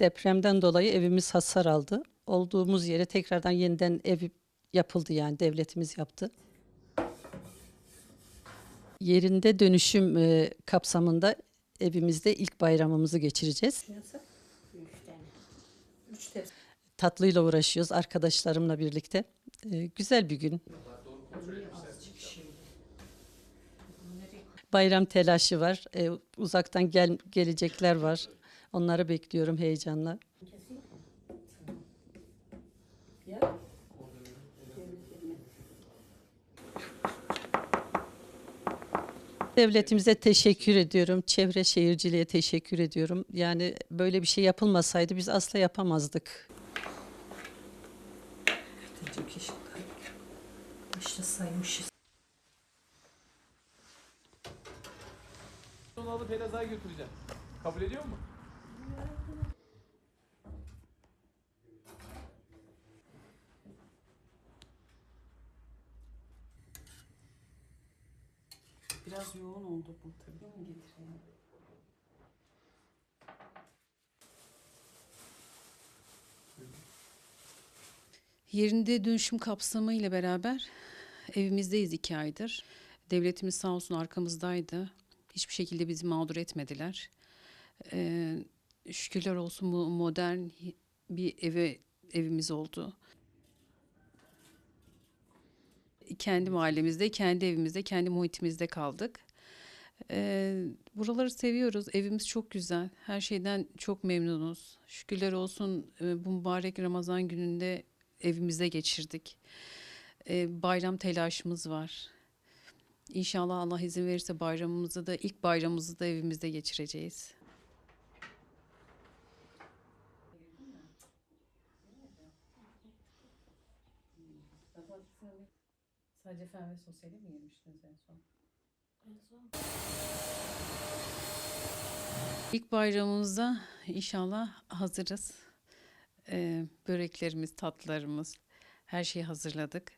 Depremden dolayı evimiz hasar aldı. Olduğumuz yere tekrardan yeniden ev yapıldı yani devletimiz yaptı. Yerinde dönüşüm e, kapsamında evimizde ilk bayramımızı geçireceğiz. Tatlıyla uğraşıyoruz arkadaşlarımla birlikte. E, güzel bir gün. Bayram telaşı var. E, uzaktan gel gelecekler var. Onları bekliyorum heyecanla. Devletimize teşekkür ediyorum. Çevre şehirciliğe teşekkür ediyorum. Yani böyle bir şey yapılmasaydı biz asla yapamazdık. Başta saymışız. Onu alıp Elazığ'a götüreceğim. Kabul ediyor mu? Biraz yoğun oldu bu tabii. Mı getireyim? Yerinde dönüşüm kapsamı ile beraber evimizdeyiz iki aydır. Devletimiz sağ olsun arkamızdaydı. Hiçbir şekilde bizi mağdur etmediler. Ee, şükürler olsun bu modern bir eve evimiz oldu. Kendi mahallemizde, kendi evimizde, kendi muhitimizde kaldık. Ee, buraları seviyoruz. Evimiz çok güzel. Her şeyden çok memnunuz. Şükürler olsun e, bu mübarek Ramazan gününde evimizde geçirdik. Ee, bayram telaşımız var. İnşallah Allah izin verirse bayramımızı da ilk bayramımızı da evimizde geçireceğiz. Sadece fen ve sosyali mi yemiştiniz en son? İlk bayramımızda inşallah hazırız. Ee, böreklerimiz, tatlılarımız, her şeyi hazırladık.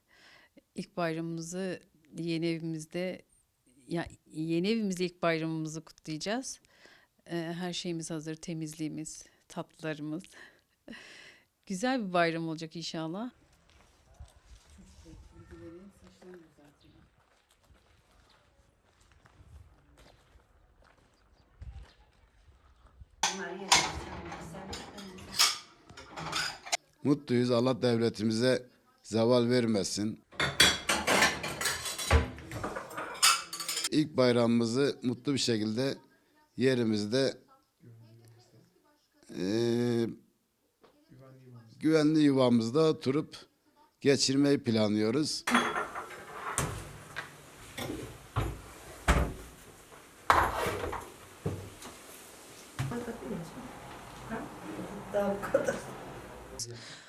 İlk bayramımızı yeni evimizde, ya yeni evimizde ilk bayramımızı kutlayacağız. Ee, her şeyimiz hazır, temizliğimiz, tatlılarımız. Güzel bir bayram olacak inşallah. Mutluyuz. Allah devletimize zeval vermesin. İlk bayramımızı mutlu bir şekilde yerimizde eee, güvenli yuvamızda oturup geçirmeyi planlıyoruz. Daha bu kadar.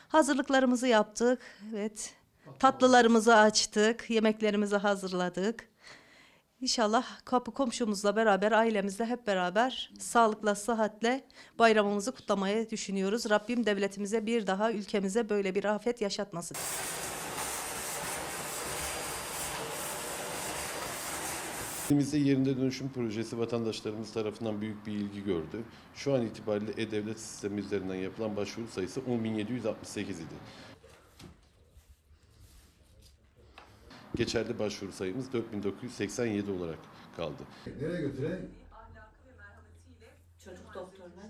Hazırlıklarımızı yaptık. Evet. Tatlılarımızı açtık. Yemeklerimizi hazırladık. İnşallah kapı komşumuzla beraber ailemizle hep beraber sağlıkla sıhhatle bayramımızı kutlamayı düşünüyoruz. Rabbim devletimize bir daha ülkemize böyle bir afet yaşatmasın. İlimizde yerinde dönüşüm projesi vatandaşlarımız tarafından büyük bir ilgi gördü. Şu an itibariyle E-Devlet sistemi üzerinden yapılan başvuru sayısı 10.768 idi. Geçerli başvuru sayımız 4987 olarak kaldı. Nereye götüreyim? Çocuk doktoruna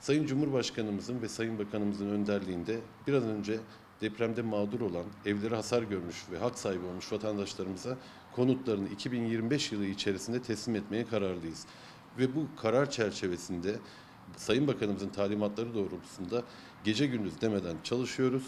Sayın Cumhurbaşkanımızın ve Sayın Bakanımızın önderliğinde bir an önce depremde mağdur olan, evleri hasar görmüş ve hak sahibi olmuş vatandaşlarımıza konutlarını 2025 yılı içerisinde teslim etmeye kararlıyız. Ve bu karar çerçevesinde Sayın Bakanımızın talimatları doğrultusunda gece gündüz demeden çalışıyoruz.